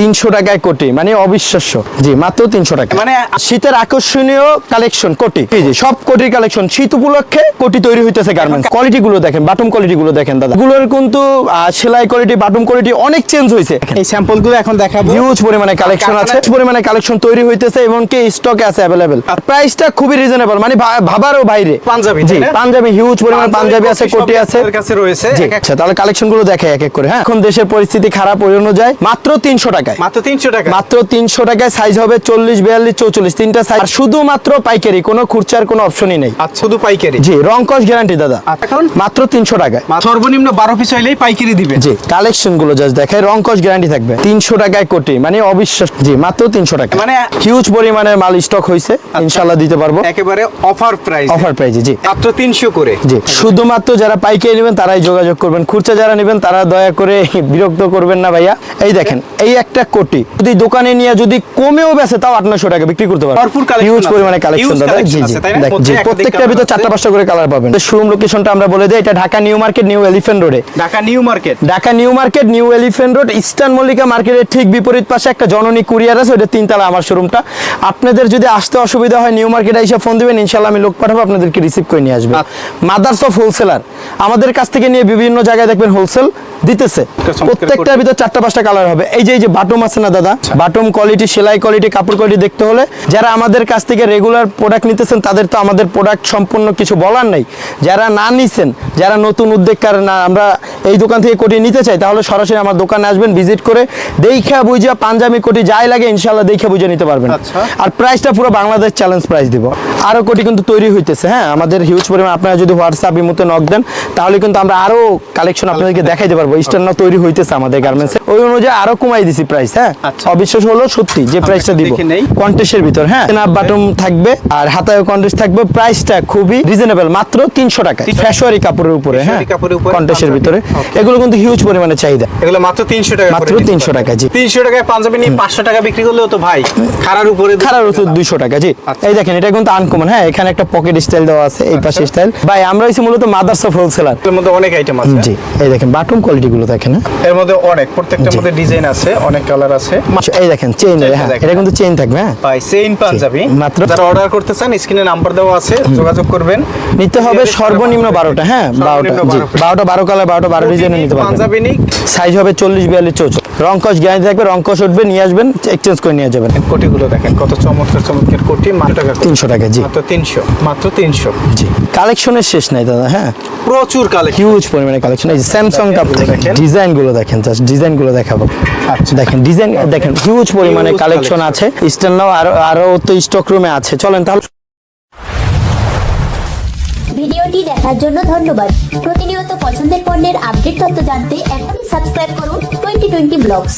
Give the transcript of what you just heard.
তিনশো টাকায় কোটি মানে অবিশ্বাস্য। জি মাত্র তিনশো টাকা। মানে শীতের আকর্ষণীয় কালেকশন কোটি। জি সব কোটির কালেকশন শীত উপলক্ষে কোটি তৈরি হইতেছে গার্মেন্টস কোয়ালিটি গুলো দেখেন বাটম কোয়ালিটি গুলো দেখেন দাদা। গুলোর কিন্তু সেলাই কোয়ালিটি বাটম কোয়ালিটি অনেক চেঞ্জ হয়েছে এই স্যাম্পলগুলো এখন দেখাবো। হিউজ পরিমাণে কালেকশন আছে। পরিমাণে কালেকশন তৈরি হইতেছে এবং কি স্টকে আছে অ্যাভেলেবেল প্রাইসটা খুবই রিজনেবল মানে ভাবারও বাইরে। পাঞ্জাবি, জি পাঞ্জাবি হিউজ পরিমাণে পাঞ্জাবি আছে কোটি আছে। কাছে রয়েছে। আচ্ছা তাহলে কালেকশনগুলো দেখে এক এক করে হ্যাঁ? এখন দেশের পরিস্থিতি খারাপ হয়ে যায় মাত্র তিনশো টাকায় মাত্র তিনশো টাকা মাত্র তিনশো টাকায় সাইজ হবে চল্লিশ বিয়াল্লিশ চৌচল্লিশ। তিনটা সাইজ শুধুমাত্র পাইকারি কোনো কোনো অপশনই নেই। আচ্ছা শুধু পাইকারি? জি রং কস গ্যারান্টি দাদা। আচ্ছা, এখন? মাত্র তিনশো টাকায়। সর্বনিম্ন বারো পিস হইলেই পাইকারি দিবে। জি কালেকশনগুলো জাস্ট দেখায় রং কস গ্যারান্টি থাকবে। তিনশো টাকায় কোটি মানে অবিশ্বাস জি মাত্র তিনশো টাকা মানে হিউজ পরিমাণের মাল স্টক হয়েছে ইনশাল্লাহ দিতে পারব। একেবারে অফার প্রাইস অফার প্রাইজে জি। মাত্র তিনশো করে। জি শুধুমাত্র যারা পাইকারি নেবেন তারাই যোগাযোগ করবেন। খুচরা যারা নেবেন তারা দয়া করে বিরক্ত করবেন না ভাইয়া। এই দেখেন এই একটা কোটি। যদি দোকানে নিয়ে যদি কমেও বেছে তাও আটশো টাকা বিক্রি করতে collection হিউজ পরিমাণে কালেকশন দাদা। জি জি ভিতর চারটা পাঁচটা করে কালার পাবেন। শোরুম লোকেশনটা আমরা বলে দিই এটা Dhaka new market new elephant রোডে। Dhaka new market. Dhaka new market new elephant road eastern Mallika মার্কেটের ঠিক বিপরীত পাশে একটা জননী কুরিয়ার আছে ওটা তিনতলা আমার শোরুমটা আপনাদের যদি আসতে অসুবিধা হয় নিউ মার্কেটে এসে ফোন দিবেন ইনশাল্লাহ আমি লোক পাঠাবো আপনাদেরকে রিসিভ করে নিয়ে আসবে। মাদার্স অফ হোলসেলার আমাদের কাছ থেকে নিয়ে বিভিন্ন জায়গায় দেখবেন হোলসেল দিতেছে। প্রত্যেকটার ভিতর চারটা পাঁচটা কালার হবে। এই যে এই যে বাটম আছে না দাদা? বাটম কোয়ালিটি সেলাই কোয়ালিটি কাপড় কোয়ালিটি দেখতে হলে যারা আমাদের কাছ থেকে রেগুলার প্রোডাক্ট নিতেছেন তাদের তো আমাদের প্রোডাক্ট সম্পূর্ণ কিছু বলার নেই। যারা না নিছেন যারা নতুন উদ্যোগকার না আমরা এই দোকান থেকে কোটি নিতে চাই তাহলে সরাসরি আমার দোকানে আসবেন ভিজিট করে দেখা বুঝা পাঞ্জাবি কোটি যাই লাগে ইনশাল্লাহ দেখা বুঝে নিতে পারবেন। আচ্ছা। আর প্রাইসটা পুরো বাংলাদেশ চ্যালেঞ্জ প্রাইস দিব। আরও কোটি কিন্তু তৈরি হইতেছে হ্যাঁ? আমাদের হিউজ পরিমাণ আপনারা যদি হোয়াটসঅ্যাপ ইমুতে নক দেন তাহলে কিন্তু আমরা আরও কালেকশন আপনাদেরকে দেখাইতে পারব। স্টার্ন তৈরি হইতেছে আমাদের গার্মেন্টস ওই অনুযায়ী আরও কমাই দিছি প্রাইস হ্যাঁ? আচ্ছা। অবিশ্বাস হলো সত্যি যে প্রাইসটা দিব। কন্টেস্টের ভিতর হ্যাঁ? নাপ বাটম থাকবে আর হাতায় কন্টেস্ট থাকবে প্রাইসটা খুবই রিজনেবল মাত্র তিনশো টাকা। ফ্যাশনারি কাপড়ের উপরে হ্যাঁ? কাপড়ের উপরে কন্টেস্টের ভিতরে। এগুলো কিন্তু হিউজ পরিমাণে চাহিদা। এগুলো মাত্র তিনশো টাকা মাত্র 300 টাকা, জি। তিনশো টাকায় পাঞ্জাবি নিয়ে পাঁচশো টাকা বিক্রি করলেও তো ভাই খারার উপরে খারাপ হচ্ছে দুইশো টাকা জি। আচ্ছা। এই দেখেন এটা কিন্তু আনকমন হ্যাঁ এখানে একটা পকেট স্টাইল দেওয়া আছে এই পাশে স্টাইল ভাই আমরা হচ্ছি মূলত মাদার্স অফ হোলসেলার এর মধ্যে অনেক আইটেম আছে। জি এই দেখেন বাটন কোয়ালিটি গুলো দেখেন হ্যাঁ। এর মধ্যে অনেক প্রত্যেকটার মধ্যে ডিজাইন আছে অনেক কালার আছে। এই দেখেন চেইন হ্যাঁ এটা কিন্তু চেইন থাকবে হ্যাঁ। ভাই সেম পাঞ্জাবি মাত্র- যারা অর্ডার করতে চান স্ক্রিনে নাম্বার দেওয়া আছে যোগাযোগ করবেন। নিতে হবে সর্বনিম্ন বারোটা হ্যাঁ বারোটা। সর্বনিম্ন জি বারো piece। বারোটা বারো কালার বারোটা বারো ডিজাইনে নিতে পারবেন। পাঞ্জাবি নিক। সাইজ হবে চল্লিশ বিয়াল্লিশ চৌচল্লিশ। রংকশ গ্যারান্টি থাকবে রংকশ উঠবে নিয়ে আসবেন এক্সচেঞ্জ করে নিয়ে যাবেন। কোটিগুলো দেখেন কত চমৎকার চমৎকার কোটি মাত্র টাকা করে। তিনশো টাকা জি। মাত্র তিনশো মাত্র তিনশো। জি। কালেকশনের শেষ নাই দাদা হ্যাঁ? প্রচুর কালেকশন। হিউজ পরিমাণে কালেকশন। এই স্যামসাং কাপড় দেখেন। ডিজাইনগুলো দেখেন জাস্ট ডিজাইনগুলো দেখাবো। আচ্ছা। দেখেন ডিজাইন দেখেন হিউজ পরিমাণে কালেকশন আছে। স্ট্যান্ডাও আরও আরও তো স্টক রুমে আছে। চলেন তাহলে। ভিডিওটি দেখার জন্য ধন্যবাদ। প্রতিনিয়ত পছন্দের পণ্যের আপডেট তথ্য জানতে এখনই সাবস্ক্রাইব করুন টোয়েন্টি টোয়েন্টি ব্লগস।